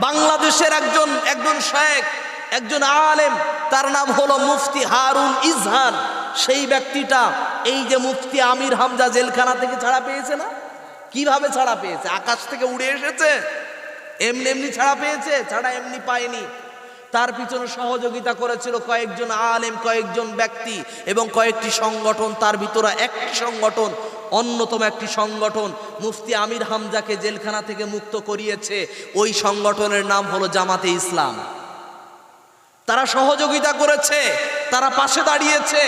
বাংলাদেশের একজন একজন শেখ, একজন আলেম, তার নাম হলো মুফতি হারুন ইজহার সেই ব্যক্তিটা এই যে মুফতি আমির হামজা জেলখানা থেকে ছাড়া পেয়েছে না? কীভাবে ছাড়া পেয়েছে? আকাশ থেকে উড়ে এসেছে, এমনি এমনি ছাড়া পেয়েছে, ছাড়া এমনি পায়নি। তার পিছনে সহযোগিতা করেছিল কয়েকজন আলেম, কয়েকজন ব্যক্তি এবং কয়েকটি সংগঠন। তার ভিতরে একটি সংগঠন, অন্যতম একটি সংগঠন মুফতি আমির হামজাকে জেলখানা থেকে মুক্ত করিয়েছে। ওই সংগঠনের নাম হলো জামাতে ইসলাম। তারা সহযোগিতা করেছে, তারা পাশে দাঁড়িয়েছে।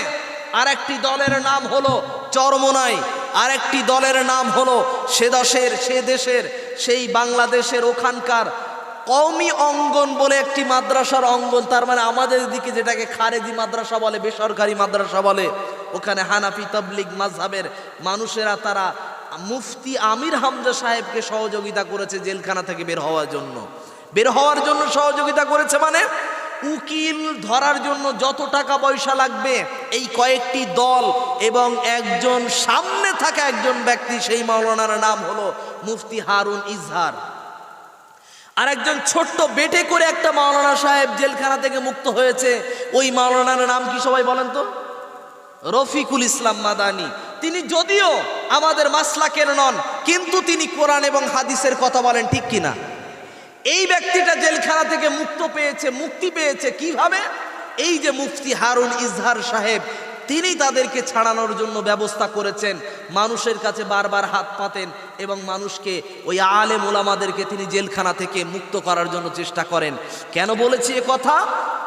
আর একটি দলের নাম হলো চরমনাই আর একটি দলের নাম হলো সে দশের, সে দেশের, সেই বাংলাদেশের ওখানকার কওমি অঙ্গন বলে একটি মাদ্রাসার অঙ্গন, তার মানে আমাদের দিকে যেটাকে খারেজি মাদ্রাসা বলে, বেসরকারি মাদ্রাসা বলে, ওখানে হানাফি তবলিগ মাঝহাবের মানুষেরা তারা মুফতি আমির হামজা সাহেবকে সহযোগিতা করেছে জেলখানা থেকে বের হওয়ার জন্য। বের হওয়ার জন্য সহযোগিতা করেছে মানে উকিল ধরার জন্য যত টাকা পয়সা লাগবে, এই কয়েকটি দল এবং একজন সামনে থাকা একজন ব্যক্তি, সেই মাওলানার নাম হলো মুফতি হারুন ইজহার। আর একজন ছোট্ট বেটে করে একটা মাওলানা সাহেব জেলখানা থেকে মুক্ত হয়েছে। ওই মাওলানার নাম কি সবাই বলেন তো? রফিকুল ইসলাম মাদানি। তিনি যদিও আমাদের মাসলাকের নন, কিন্তু তিনি কোরআন এবং হাদিসের কথা বলেন, ঠিক কিনা? এই ব্যক্তিটা জেলখানা থেকে মুক্ত পেয়েছে, মুক্তি পেয়েছে কীভাবে? এই যে মুফতি হারুন ইজহার সাহেব তিনি তাদেরকে ছাড়ানোর জন্য ব্যবস্থা করেছেন। মানুষের কাছে বারবার হাত পাতেন এবং মানুষকে ওই আলে মোলামাদেরকে তিনি জেলখানা থেকে মুক্ত করার জন্য চেষ্টা করেন। কেন বলেছি এ কথা?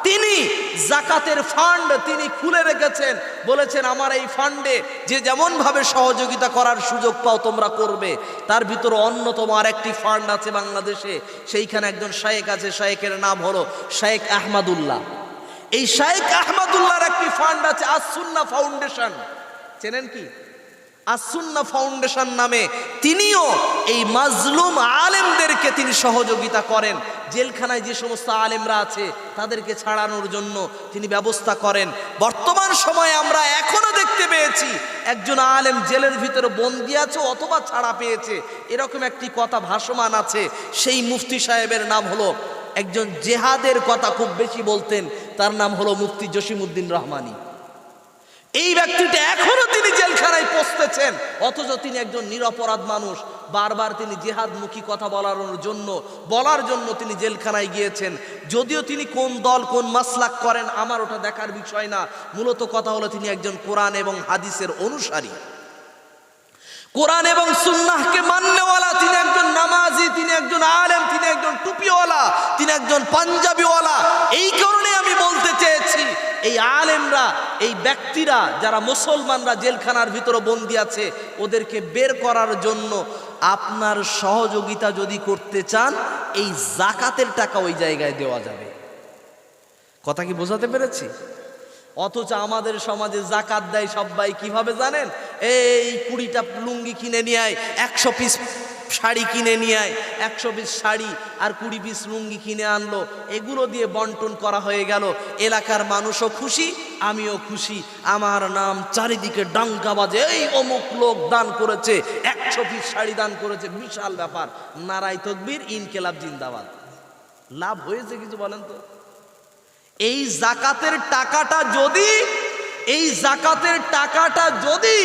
তিনি জাকাতের ফান্ড তিনি খুলে রেখেছেন। বলেছেন, আমার এই ফান্ডে যে যেমনভাবে সহযোগিতা করার সুযোগ পাও তোমরা করবে, তার ভিতরে অন্যতম আর একটি ফান্ড আছে বাংলাদেশে। সেইখানে একজন শায়েক আছে, শায়েকের নাম হলো শায়েক আহমাদুল্লাহ। এই শায়েক আহমদুল্লাহর একটি ফান্ড আছে আসুন্না ফাউন্ডেশন। চেনেন কি? আসুন্না ফাউন্ডেশন নামে তিনিও এই মাজলুম আলেমদেরকে তিনি সহযোগিতা করেন। জেলখানায় যে সমস্ত আলেমরা আছে, তাদেরকে ছাড়ানোর জন্য তিনি ব্যবস্থা করেন। বর্তমান সময়ে আমরা এখনও দেখতে পেয়েছি, একজন আলেম জেলের ভিতরে বন্দি আছে অথবা ছাড়া পেয়েছে। এরকম একটি কথা ভাসমান আছে, সেই মুফতি সাহেবের নাম হলো একজন জেহাদের কথা খুব বেশি বলতেন, তার নাম হলো মুফতি জসিমউদ্দিন রহমানি। এই ব্যক্তিটা এখনও তিনি জেলখানায় পৌঁছতেছেন অথচ তিনি একজন নিরপরাধ মানুষ। বারবার তিনি জেহাদমুখী কথা বলার জন্য বলার জন্য তিনি জেলখানায় গিয়েছেন। যদিও তিনি কোন দল, কোন মাসলাক করেন, আমার ওটা দেখার বিষয় না। মূলত কথা হলো তিনি একজন কোরআন এবং হাদিসের অনুসারী। কোরআন এবং সুন্নাহকে মান্যওয়ালা, তিনি একজন নামাজি, তিনি একজন আলেম, তিনি একজন টুপিওয়ালা, তিনি একজন পাঞ্জাবিওয়ালা। এই কারণে আমি বলতে চেয়েছি, এই আলেমরা, এই ব্যক্তিরা, যারা মুসলমানরা জেলখানার ভিতরে বন্দি আছে, ওদেরকে বের করার জন্য আপনার সহযোগিতা যদি করতে চান, এই জাকাতের টাকা ওই জায়গায় দেওয়া যাবে। কথা কি বোঝাতে পেরেছি? অথচ আমাদের সমাজে জাকাত দেয় সবাই, কীভাবে জানেন? এই কুড়িটা লুঙ্গি কিনে নিয়ে আয়, একশো পিস শাড়ি কিনে নিয়ে আয়, একশো পিস শাড়ি আর কুড়ি পিস লুঙ্গি কিনে আনলো। এগুলো দিয়ে বন্টন করা হয়ে গেল। এলাকার মানুষও খুশি, আমিও খুশি। আমার নাম চারিদিকে ডাঙ্কা বাজে। এই অমুক লোক দান করেছে, একশো পিস শাড়ি দান করেছে। বিশাল ব্যাপার। নারায় তকবির, ইনকেলাব জিন্দাবাদ। লাভ হয়েছে কিছু বলেন তো? এই জাকাতের টাকাটা যদি, এই জাকাতের টাকাটা যদি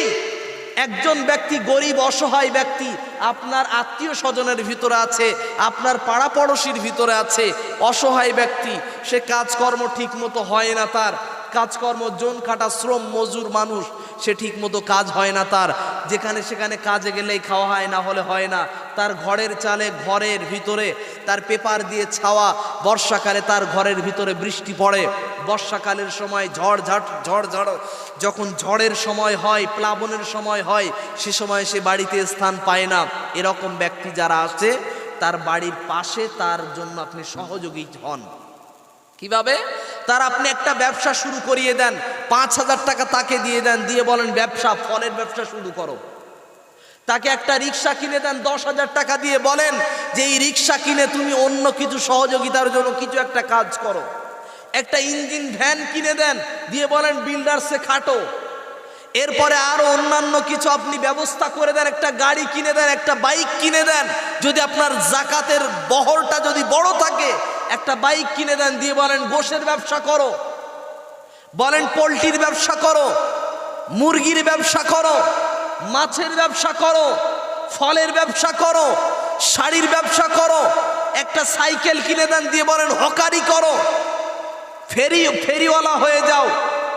একজন ব্যক্তি গরিব, অসহায় ব্যক্তি, আপনার আত্মীয় স্বজনের ভিতরে আছে, আপনার পাড়া পড়শির ভিতরে আছে, অসহায় ব্যক্তি, সে কাজকর্ম ঠিক মতো হয় না তার কাজকর্ম, জন কাটা, শ্রম, মজুর মানুষ, সে ঠিক মতো কাজ হয় না তার। যেখানে সেখানে কাজে গেলেই খাওয়া হয়, না হলে হয় না। তার ঘরের চালে, ঘরের ভিতরে তার পেপার দিয়ে ছাওয়া, বর্ষাকালে তার ঘরের ভিতরে বৃষ্টি পড়ে। বর্ষাকালের সময় ঝড় ঝাট, ঝড় ঝড় যখন ঝড়ের সময় হয়, প্লাবনের সময় হয়, সে সময় সে বাড়িতে স্থান পায় না। এরকম ব্যক্তি যারা আছে, তার বাড়ির পাশে তার জন্য আপনি সহযোগী হন। কীভাবে? তার আপনি একটা ব্যবসা শুরু করিয়ে দেন, পাঁচ হাজার টাকা তাকে দিয়ে দেন, দিয়ে বলেন, ব্যবসা, ফলের ব্যবসা শুরু করো। তাকে একটা রিক্সা কিনে দেন, দশ হাজার টাকা দিয়ে বলেন যে, এই রিক্সা কিনে তুমি অন্য কিছু সহযোগিতার জন্য কিছু একটা কাজ করো। একটা ইঞ্জিন ভ্যান কিনে দেন, দিয়ে বলেন, বিল্ডার্সে খাটো। এরপরে আরও অন্যান্য কিছু আপনি ব্যবস্থা করে দেন, একটা গাড়ি কিনে দেন, একটা বাইক কিনে দেন। যদি আপনার জাকাতের বহরটা যদি বড় থাকে, একটা বাইক কিনে দেন, দিয়ে বলেন, গোশের ব্যবসা করো। বলেন, পোলট্রির ব্যবসা করো, মুরগির ব্যবসা করো, মাছের ব্যবসা করো, ফলের ব্যবসা করো, শাড়ির ব্যবসা করো, একটা সাইকেল কিনে দেন, দিয়ে বলেন, হকারি করো। ফেরি, ফেরিওয়ালা হয়ে যাও,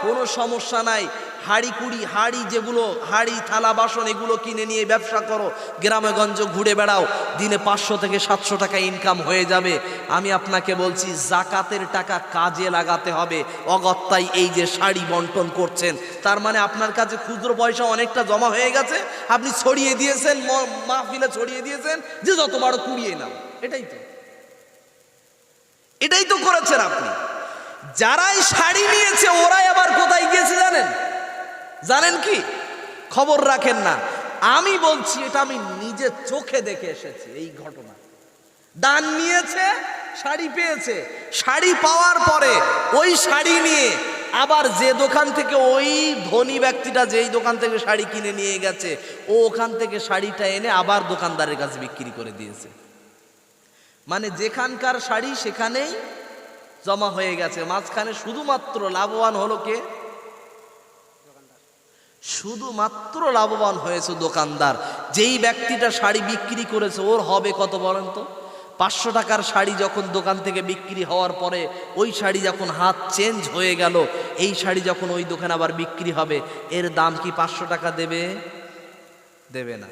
কোনো সমস্যা নাই। হাড়ি কুড়ি, হাড়ি যেগুলো, হাড়ি, থালা, বাসন, এগুলো কিনে নিয়ে ব্যবসা করো, গ্রামে গঞ্জ ঘুরে বেড়াও, দিনে পাঁচশো থেকে সাতশো টাকা ইনকাম হয়ে যাবে। আমি আপনাকে বলছি, জাকাতের টাকা কাজে লাগাতে হবে। অগত্যাই এই যে শাড়ি বন্টন করছেন, তার মানে আপনার কাছে ক্ষুদ্র পয়সা অনেকটা জমা হয়ে গেছে, আপনি ছড়িয়ে দিয়েছেন মাহফিলে ছড়িয়ে দিয়েছেন, যে যত বড় কুড়িয়ে নাও। এটাই তো। এটাই তো করেছেন আপনি। যারাই শাড়ি নিয়েছে, ওরাই আবার কোথায় গিয়েছে জানেন? জানেন কি? খবর রাখেন না। আমি বলছি, এটা আমি নিজে চোখে দেখে এসেছি, এই ঘটনা। দান নিয়েছে, শাড়ি পেয়েছে। শাড়ি পাওয়ার পরে ওই শাড়ি নিয়ে আবার যে দোকান থেকে ওই ধনী ব্যক্তিটা যেই দোকান থেকে শাড়ি কিনে নিয়ে গেছে, ও ওখান থেকে শাড়িটা এনে আবার দোকানদারের কাছে বিক্রি করে দিয়েছে। মানে যেখানকার শাড়ি সেখানেই জমা হয়ে গেছে। মাঝখানে শুধুমাত্র লাভবান হলো কে? শুধুমাত্র লাভবান হয়েছে দোকানদার। যেই ব্যক্তিটা শাড়ি বিক্রি করেছে, ওর হবে কত বলেন তো? পাঁচশো টাকার শাড়ি যখন দোকান থেকে বিক্রি হওয়ার পরে, ওই শাড়ি যখন হাত চেঞ্জ হয়ে গেল, এই শাড়ি যখন ওই দোকানে আবার বিক্রি হবে, এর দাম কি পাঁচশো টাকা দেবে? দেবে না।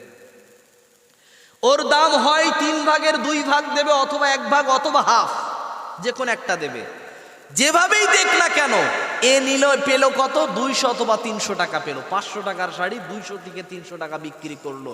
ওর দাম হয় তিন ভাগের দুই ভাগ দেবে অথবা এক ভাগ অথবা হাফ, যে কোনো একটা দেবে। যেভাবেই দেখ না কেন এ নিল, পেল কত? দুইশো অথবা তিনশো টাকা পেল। পাঁচশো টাকার শাড়ি, দুইশো থেকে তিনশো টাকা বিক্রি করল।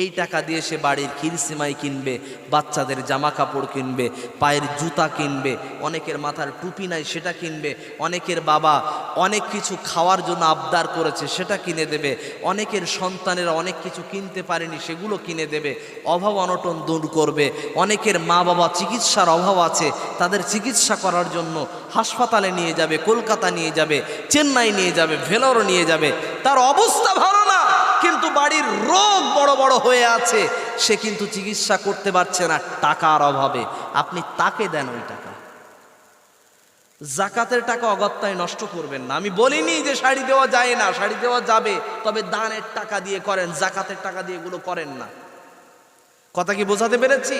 এই টাকা দিয়ে সে বাড়ির খিরসিমাই কিনবে, বাচ্চাদের জামা কাপড় কিনবে, পায়ের জুতা কিনবে, অনেকের মাথার টুপি নাই, সেটা কিনবে, অনেকের বাবা অনেক কিছু খাওয়ার জন্য আবদার করেছে, সেটা কিনে দেবে, অনেকের সন্তানেরা অনেক কিছু কিনতে পারেনি, সেগুলো কিনে দেবে, অভাব অনটন দূর করবে, অনেকের মা বাবা চিকিৎসার অভাব আছে, তাদের চিকিৎসা করার জন্য হাসপাতালে নিয়ে যাবে, কলকাতা নিয়ে যাবে, চেন্নাই নিয়ে যাবে, ভেলোর নিয়ে যাবে। তার অবস্থা ভালো না, কিন্তু বাড়ির রোগ বড় বড় হয়ে আছে। সে কিন্তু চিকিৎসা করতে পারছে না, টাকার অভাবে। আপনি তাকে দেন ওই টাকা। জাকাতের টাকা অগত্যায় নষ্ট করবেন না। আমি বলিনি যে শাড়ি দেওয়া যায় না, শাড়ি দেওয়া যাবে, তবে দানের টাকা দিয়ে করেন, জাকাতের টাকা দিয়ে এগুলো করেন না। কথা কি বোঝাতে পেরেছি?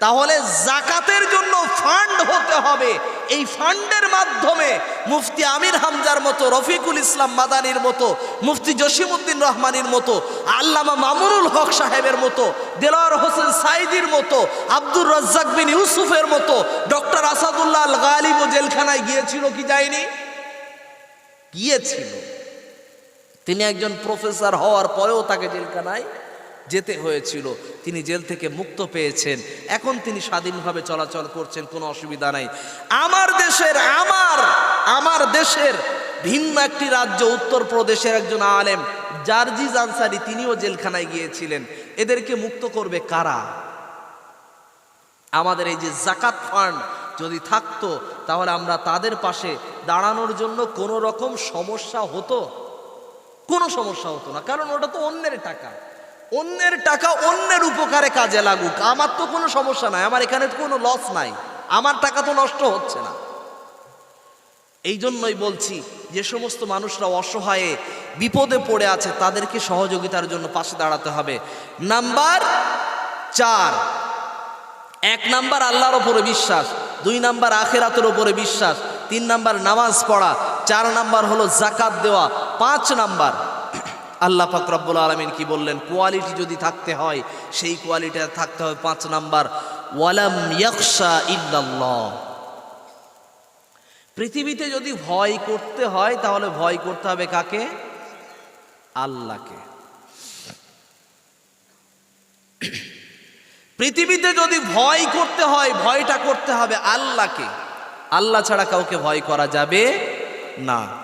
তাহলে জাকাতের জন্য ফান্ড হতে হবে। এই ফান্ডের মাধ্যমে মুফতি আমির হামজার মতো, রফিকুল ইসলাম মাদানির মতো, মুফতি জসিমউদ্দিন রহমানের মতো, আল্লামা মামুনুল হক সাহেবের মতো দেলোয়ার হোসেন সাইদির মতো, আব্দুর রাজ্জাক বিন ইউসুফের মতো, ডক্টর আসাদুল্লাহ আল গালিব জেলখানায় গিয়েছিল কি যায়নি? গিয়েছিল। তিনি একজন প্রফেসর হওয়ার পরেও তাকে জেলখানায় যেতে হয়েছিল। তিনি জেল থেকে মুক্ত পেয়েছেন। এখন তিনি স্বাধীনভাবে চলাচল করছেন, কোনো অসুবিধা নাই। আমার দেশের, আমার আমার দেশের ভিন্ন একটি রাজ্য, উত্তরপ্রদেশের একজন আলেম, জার্জিজ আনসারি, তিনিও জেলখানায় গিয়েছিলেন। এদেরকে মুক্ত করবে কারা? আমাদের এই যে জাকাত ফান্ড যদি থাকতো, তাহলে আমরা তাদের পাশে দাঁড়ানোর জন্য কোনো রকম সমস্যা হতো? কোনো সমস্যা হতো না, কারণ ওটা তো অন্যের টাকা। অন্যের টাকা অন্যের উপকারে কাজে লাগুক। আমার তো কোনো সমস্যা নাই, আমার এখানে কোনো লস নাই। আমার টাকা তো নষ্ট হচ্ছে না। এই জন্যই বলছি, যে সমস্ত মানুষরা অসহায়ে বিপদে পড়ে আছে, তাদেরকে সহযোগিতার জন্য পাশে দাঁড়াতে হবে। নাম্বার চার। এক নাম্বার আল্লাহর ওপরে বিশ্বাস, দুই নাম্বার আখেরাতের ওপরে বিশ্বাস, তিন নাম্বার নামাজ পড়া, চার নাম্বার হলো জাকাত দেওয়া, পাঁচ নাম্বার আল্লাহ পাক রব্বুল আলমিন কি বললেন? কোয়ালিটি যদি থাকতে হয়, সেই কোয়ালিটি থাকতে হবে পাঁচ নাম্বার, ওয়ালাম ইয়াকশা ইল্লাল্লাহ। পৃথিবীতে যদি ভয় করতে হয়, তাহলে ভয় করতে হবে কাকে? আল্লাহকে। পৃথিবীতে যদি ভয় করতে হয়, ভয়টা করতে হবে আল্লাহকে। আল্লাহ ছাড়া কাউকে ভয় করা যাবে না।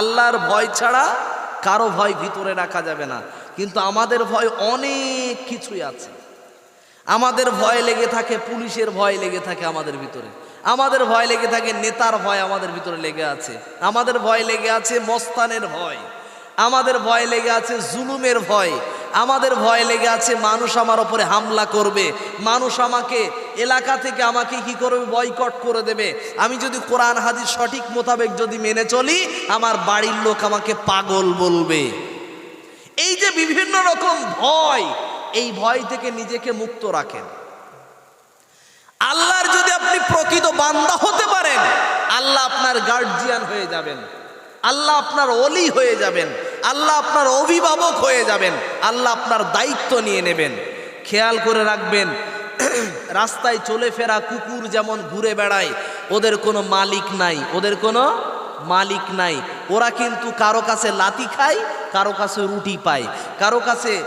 আল্লাহর ভয় ছাড়া কারও ভয় ভিতরে রাখা যাবে না। কিন্তু আমাদের ভয় অনেক কিছুই আছে। আমাদের ভয় লেগে থাকে, পুলিশের ভয় লেগে থাকে আমাদের ভিতরে। আমাদের ভয় লেগে থাকে, নেতার ভয় আমাদের ভিতরে লেগে আছে। আমাদের ভয় লেগে আছে মস্তানের ভয়। আমাদের ভয় লেগে আছে জুলুমের ভয়। আমাদের ভয় লেগে আছে, মানুষ আমার ওপরে হামলা করবে। মানুষ আমাকে, এলাকা থেকে আমাকে কি করবে? বয়কট করে দেবে। আমি যদি কোরআন, হাদিস সঠিক মোতাবেক যদি মেনে চলি, আমার বাড়ির লোক আমাকে পাগল বলবে। এই যে বিভিন্ন রকম ভয়, এই ভয় থেকে নিজেকে মুক্ত রাখেন। আল্লাহর যদি আপনি প্রকৃত বান্দা হতে পারেন, আল্লাহ আপনার গার্জিয়ান হয়ে যাবেন। আল্লাহ আপনার অলি হয়ে যাবেন। আল্লাহ আপনার অভিভাবক হয়ে যাবেন। আল্লাহ আপনার দায়িত্ব নিয়ে নেবেন। খেয়াল করে রাখবেন, রাস্তায় চলে ফেরা কুকুর যেমন ঘুরে বেড়ায়, ওদের কোনো মালিক নাই, ওদের কোনো মালিক নাই। ওরা কিন্তু কারও কাছে লাতি খায়, কারও কাছে রুটি পায়। কারও কাছে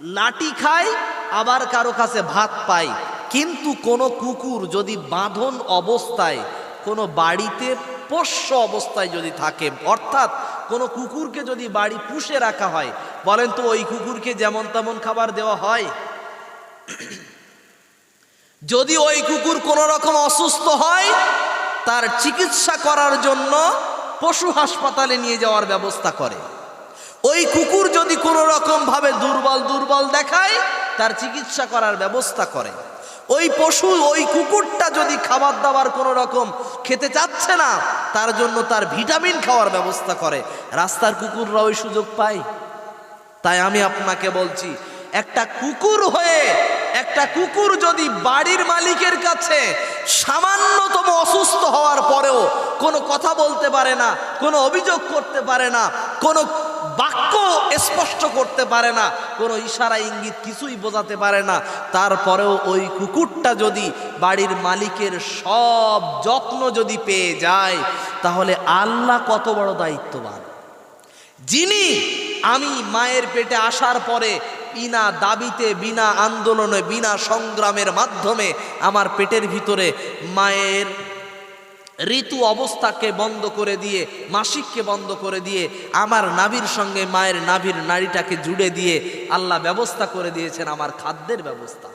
লাঠি খায়, আবার কারও কাছে ভাত পায়। কিন্তু কোনো কুকুর যদি বাঁধন অবস্থায়, কোনো বাড়িতে পোষ্য অবস্থায় যদি থাকে, অর্থাৎ কোনো কুকুরকে যদি বাড়ি পুষে রাখা হয়, বলেন তো ওই কুকুরকে যেমন তেমন খাবার দেওয়া হয়। যদি ওই কুকুর কোনো রকম অসুস্থ হয়, তার চিকিৎসা করার জন্য পশু হাসপাতালে নিয়ে যাওয়ার ব্যবস্থা করে। ওই কুকুর যদি কোনো রকম ভাবে দুর্বল দুর্বল দেখায়, তার চিকিৎসা করার ব্যবস্থা করে। ওই পশু, ওই কুকুরটা যদি খাবার দাবার কোনো রকম খেতে চাচ্ছে না, তার জন্য তার ভিটামিন খাওয়ার ব্যবস্থা করে। রাস্তার কুকুররা ওই সুযোগ পায়। তাই আমি আপনাকে বলছি, একটা কুকুর হয়ে, একটা কুকুর যদি বাড়ির মালিকের কাছে সামান্যতম অসুস্থ হওয়ার পরেও কোনো কথা বলতে পারে না, কোনো অভিযোগ করতে পারে না, কোনো বাক্য স্পষ্ট করতে পারে না, কোনো ইশারা ইঙ্গিত কিছুই বোঝাতে পারে না। তারপরেও ওই কুকুরটা যদি বাড়ির মালিকের সব যত্ন যদি পেয়ে যায়, তাহলে আল্লাহ কত বড় দায়িত্ববান। যিনি আমি মায়ের পেটে আসার পরে বিনা দাবিতে, বিনা আন্দোলনে, বিনা সংগ্রামের মাধ্যমে আমার পেটের ভিতরে মায়ের ঋতু অবস্থাকে বন্ধ করে দিয়ে, মাসিককে বন্ধ করে দিয়ে, আমার নাভির সঙ্গে মায়ের নাভির নারীটাকে জুড়ে দিয়ে আল্লাহ ব্যবস্থা করে দিয়েছেন আমার খাদ্যের ব্যবস্থা।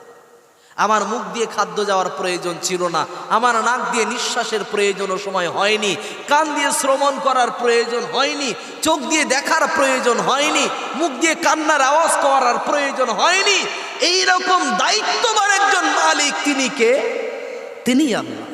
আমার মুখ দিয়ে খাদ্য যাওয়ার প্রয়োজন ছিল না। আমার নাক দিয়ে নিঃশ্বাসের প্রয়োজনও সময় হয়নি। কান দিয়ে শ্রবণ করার প্রয়োজন হয়নি। চোখ দিয়ে দেখার প্রয়োজন হয়নি। মুখ দিয়ে কান্নার আওয়াজ করার প্রয়োজন হয়নি। এই রকম দায়িত্ববান একজন মালিক তিনি কে? তিনি আল্লাহ।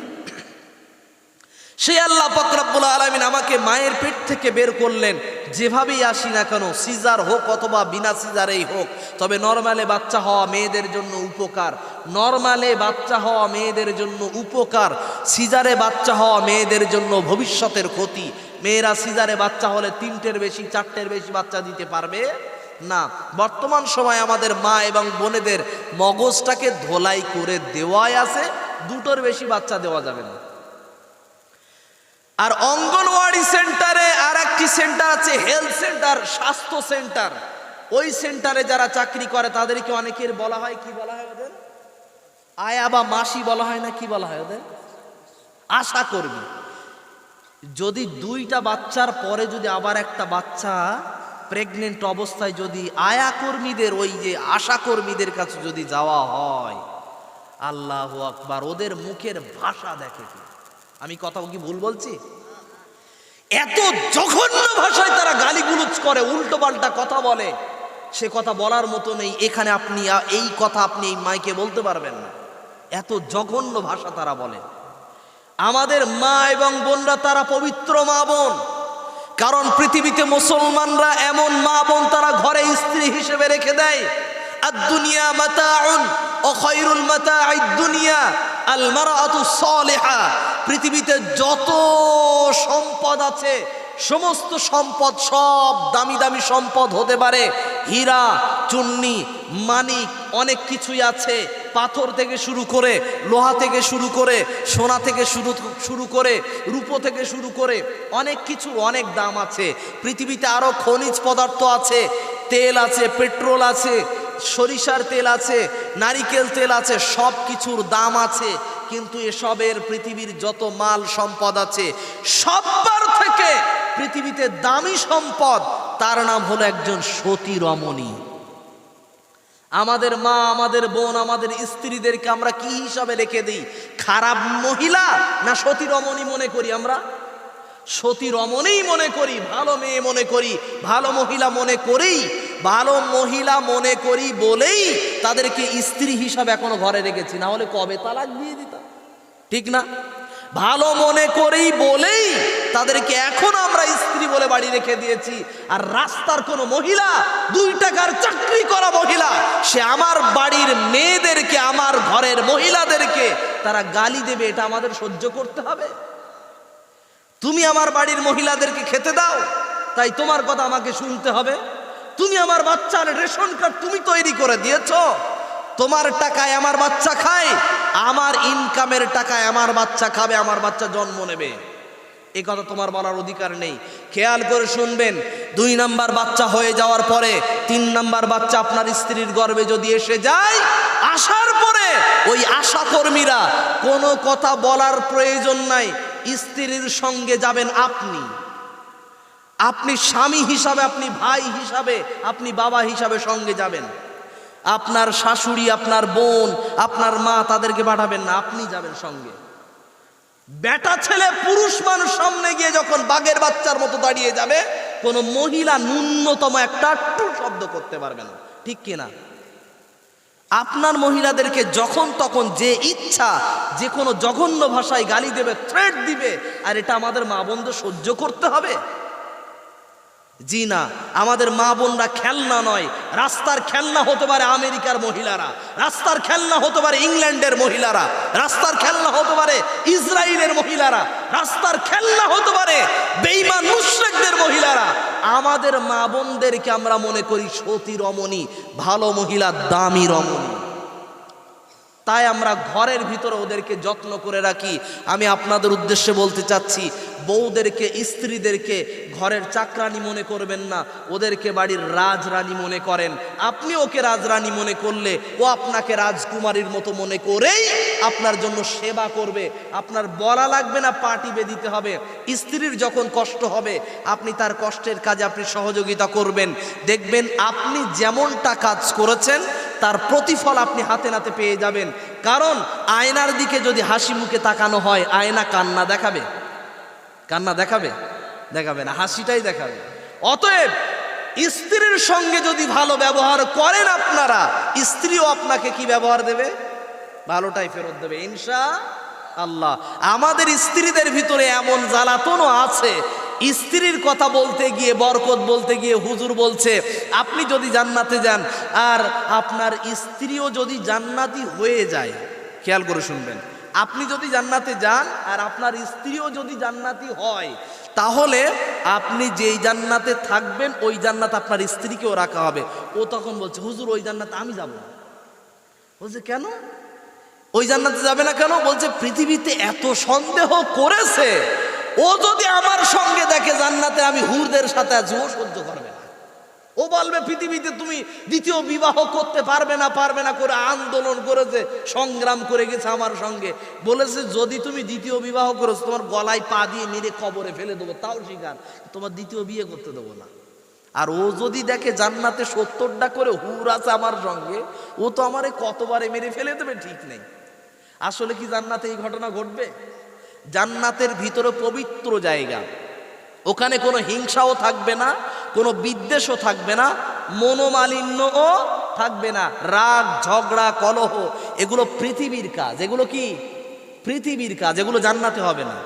সেই আল্লাহ ফকরাবুল আলমিন আমাকে মায়ের পেট থেকে বের করলেন। যেভাবেই আসি না কেন, সিজার হোক অথবা বিনা সিজারেই হোক, তবে নর্মালে বাচ্চা হওয়া মেয়েদের জন্য উপকার। নর্মালে বাচ্চা হওয়া মেয়েদের জন্য উপকার। সিজারে বাচ্চা হওয়া মেয়েদের জন্য ভবিষ্যতের ক্ষতি। মেয়েরা সিজারে বাচ্চা হলে তিনটের বেশি, চারটের বেশি বাচ্চা দিতে পারবে? না। বর্তমান সময় আমাদের মা এবং বোনেদের মগজটাকে ধোলাই করে দেওয়াই আছে, দুটোর বেশি বাচ্চা দেওয়া যাবে না। আর অঙ্গনওয়াড়ি সেন্টারে আর একটি সেন্টার আছে, হেলথ সেন্টার, স্বাস্থ্য সেন্টার। ওই সেন্টারে যারা চাকরি করে, তাদেরকে অনেকের বলা হয়, কি বলা হয় ওদের? আয়া বা মাসি বলা হয় না, কি বলা হয় ওদের? আশা করবি যদি দুইটা বাচ্চার পরে যদি আবার একটা বাচ্চা প্রেগনেন্ট অবস্থায় যদি আয়া কর্মীদের, ওই যে আশা কর্মীদের কাছে যদি যাওয়া হয়, আল্লাহ আকবার, ওদের মুখের ভাষা দেখে কি আমি কথা কি ভুল বলছি? এত জঘন্য ভাষায় তারা গালিগুলুজ করে উল্টো পাল্টা কথা বলে। সে কথা বলার মতো নেই, এখানে আপনি এই কথা আপনি এই মাইকে বলতে পারবেন না। এত জঘন্য ভাষা তারা বলে। আমাদের মা এবং বোনরা তারা পবিত্র মা বোন। কারণ পৃথিবীতে মুসলমানরা এমন মা বোন তারা ঘরে স্ত্রী হিসেবে রেখে দেয়। দুনিয়া খৈরুল মাতাঈদ দুনিয়া পৃথিবীতে যত সম্পদ আছে, সমস্ত সম্পদ সব দামি দামি সম্পদ হতে পারে। হীরা, চুন্নি, মানিক, অনেক কিছুই আছে। পাথর থেকে শুরু করে, লোহা থেকে শুরু করে, সোনা থেকে শুরু শুরু করে, রূপো থেকে শুরু করে অনেক কিছুর অনেক দাম আছে। পৃথিবীতে আরও খনিজ পদার্থ আছে। তেল আছে, পেট্রোল আছে, সরিষার তেল আছে, নারিকেল তেল আছে সব কিছুর দাম আছে। কিন্তু এসবের পৃথিবীর যত মাল সম্পদ আছে, সব্বার থেকে পৃথিবীতে দামি সম্পদ, তার নাম হলো একজন সতী রমণী আমাদের মা, আমাদের বোন, আমাদের স্ত্রীদেরকে আমরা কি হিসাবে রেখে দিই? খারাপ মহিলা না সতী রমণী মনে করি আমরা? সতী রমণীই মনে করি, ভালো মেয়ে মনে করি, ভালো মহিলা মনে করি, ভালো মহিলা মনে করি বলেই তাদেরকে স্ত্রী হিসাবে এখনও ঘরে রেখেছি। না হলে কবে তালাক দিয়ে দিতাম? ঠিক না? ভালো মনে করেই বলেই তাদেরকে এখন আমরা স্ত্রী বলে বাড়ি রেখে দিয়েছি। আর রাস্তার কোনো মহিলা, দুই টাকার চাকরি করা মহিলা, সে আমার বাড়ির মেয়েদেরকে, আমার ঘরের মহিলাদেরকে তারা গালি দেবে, এটা আমাদের সহ্য করতে হবে। তুমি আমার বাড়ির মহিলাদেরকে খেতে দাও, তাই তোমার কথা আমাকে শুনতে হবে। তুমি আমার বাচ্চার রেশন কার্ড তুমি তৈরি করে দিয়েছ তোমার টাকায় আমার বাচ্চা খায়, আমার ইনকামের টাকায় আমার বাচ্চা খাবে, আমার বাচ্চা জন্ম নেবে। এ কথা তোমার বলার অধিকার নেই। খেয়াল করে শুনবেন, দুই নাম্বার বাচ্চা হয়ে যাওয়ার পরে, তিন নাম্বার বাচ্চা আপনার স্ত্রীর গর্ভে যদি এসে যায়, আসার পরে ওই আশা কর্মীরা কোনো কথা বলার প্রয়োজন নাই, স্ত্রীর সঙ্গে যাবেন আপনি। আপনি স্বামী হিসাবে, আপনি ভাই হিসাবে, আপনি বাবা হিসাবে সঙ্গে যাবেন। আপনার শাশুড়ি, আপনার বোন, আপনার মা তাদেরকে পাঠাবেন না, আপনি যাবেন সঙ্গে। বেটা ছেলে, পুরুষ মানুষ সামনে গিয়ে যখন বাঘের বাচ্চার মতো দাঁড়িয়ে যাবে, কোনো মহিলা ন্যূনতম একটা টু শব্দ করতে পারবে না। ঠিক কিনা আপনার মহিলাদেরকে যখন তখন যে ইচ্ছা, যে কোনো জঘন্য ভাষায় গালি দেবে থ্রেট দিবে, আর এটা আমাদের মা বোনদের সহ্য করতে হবে। জি না আমাদের মা বোনরা খেলনা নয়, রাস্তার খেলনা হতে পারে আমেরিকার মহিলারা, রাস্তার খেলনা হতে পারে ইংল্যান্ডের মহিলারা, রাস্তার খেলনা হতে পারে ইসরায়েলের মহিলারা, রাস্তার খেলনা হতে পারে বেইমান মুশ্রেকদের মহিলারা। আমাদের মা বোনদেরকে আমরা মনে করি সতী রমণী, ভালো মহিলা, দামি রমণী। তাই আমরা ঘরের ভিতরে ওদেরকে যত্ন করে রাখি। আমি আপনাদের উদ্দেশ্যে বলতে চাচ্ছি বউদেরকে, স্ত্রীদেরকে ঘরের চাকরানি মনে করবেন না। ওদেরকে বাড়ির রাজরানী মনে করেন। আপনি ওকে রাজরানী মনে করলে ও আপনাকে রাজকুমারীর মতো মনে করেই আপনার জন্য সেবা করবে। আপনার বলা লাগবে না পা টিপে দিতে হবে। স্ত্রীর যখন কষ্ট হবে, আপনি তার কষ্টের কাজে আপনি সহযোগিতা করবেন। দেখবেন আপনি যেমনটা কাজ করেছেন, তার প্রতিফল আপনি হাতে নাতে পেয়ে যাবেন। কারণ আয়নার দিকে যদি হাসি মুখে তাকানো হয়, আয়না কান্না দেখাবে। কান্না দেখাবে? দেখাবে না, হাসিটাই দেখাবে। অতএব স্ত্রীর সঙ্গে যদি ভালো ব্যবহার করেন আপনারা, স্ত্রীও আপনাকে কি ব্যবহার দেবে? ভালোটাই ফেরত দেবে ইনশা আল্লাহ আমাদের স্ত্রীদের ভিতরে এমন জ্বালাতনও আছে। স্ত্রীর কথা বলতে গিয়ে, বরকত বলতে গিয়ে হুজুর বলছে, আপনি যদি জান্নাতে যান, আর আপনার স্ত্রীও যদি জান্নাতি হয়ে যায়। খেয়াল করে শুনবেন। আপনি যদি জান্নাতে যান আর আপনার স্ত্রীও যদি জান্নাতি হয়, তাহলে আপনি যেই জান্নাতে থাকবেন, ওই জান্নাত আপনার স্ত্রীকেও রাখা হবে। ও তখন বলছে, হুজুর, ওই জান্নাতে আমি যাব না। বলছে, কেন? ওই জান্নাতে যাবে না কেন? বলছে, পৃথিবীতে এত সন্দেহ করেছে, ও যদি আমার সঙ্গে দেখে জান্নাতে আমি হুরদের সাথে আছি, ও সহ্য করবে ও বলবে, পৃথিবীতে তুমি দ্বিতীয় বিবাহ করতে পারবে না পারবে না করে আন্দোলন করেছে, সংগ্রাম করে গেছে আমার সঙ্গে। বলেছে, যদি তুমি দ্বিতীয় বিবাহ করেছ, তোমার গলায় পা দিয়ে মেরে কবরে ফেলে দেবো, তাও স্বীকার তোমার দ্বিতীয় বিয়ে করতে দেবো না। আর ও যদি দেখে জান্নাতে সত্তরটা করে হুর আছে আমার সঙ্গে, ও তো আমারে কতবারে মেরে ফেলে দেবে ঠিক নেই। আসলে কি জান্নাতে এই ঘটনা ঘটবে? জান্নাতের ভিতরে পবিত্র জায়গা। ওখানে কোনো হিংসাও থাকবে না কোনো বিদ্বেষও থাকবে না মনোমালিন্যও থাকবে না। রাগ, ঝগড়া, কলহ, এগুলো পৃথিবীর কাজ। এগুলো কি? পৃথিবীর কাজ, এগুলো জান্নাতে হবে না।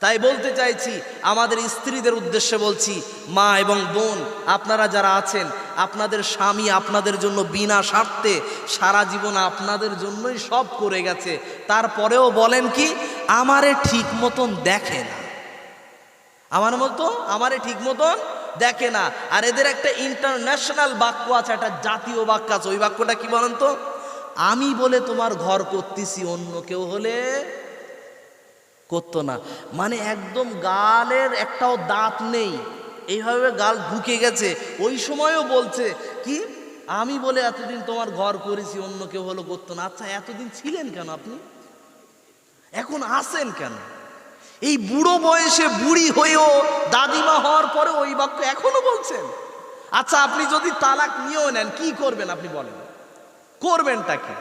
তাই বলতে চাইছি, আমাদের স্ত্রীদের উদ্দেশ্যে বলছি, মা এবং বোন, আপনারা যারা আছেন, আপনাদের স্বামী আপনাদের জন্য বিনা স্বার্থে সারা জীবন আপনাদের জন্যই সব করে গেছে। তারপরেও বলেন কি, আমারে ঠিক মতন দেখে না। আমার মতো আমারে ঠিক মতন দেখে না। আর এদের একটা ইন্টারন্যাশনাল বাক্য আছে, একটা জাতীয় বাক্য আছে। ওই বাক্যটা কি বলেন তো? আমি বলে তোমার ঘর করতেছি, অন্য কেউ হলে করতো না। মানে একদম গালের একটাও দাঁত নেই। এইভাবে গাল ঢুকে গেছে। ওই সময়ও বলছে, কি? আমি বলে এতদিন তোমার ঘর করেছি, অন্য কেউ হলো করতো না। আচ্ছা এতদিন ছিলেন কেন আপনি? এখন আসেন কেন? এই বুড়ো বয়সে বুড়ি হয়েও দাদিমা হওয়ার পরে ওই বাক্য এখনও বলছেন। আচ্ছা আপনি যদি তালাক নিয়েও নেন, কি করবেন আপনি বলেন? করবেনটা কি?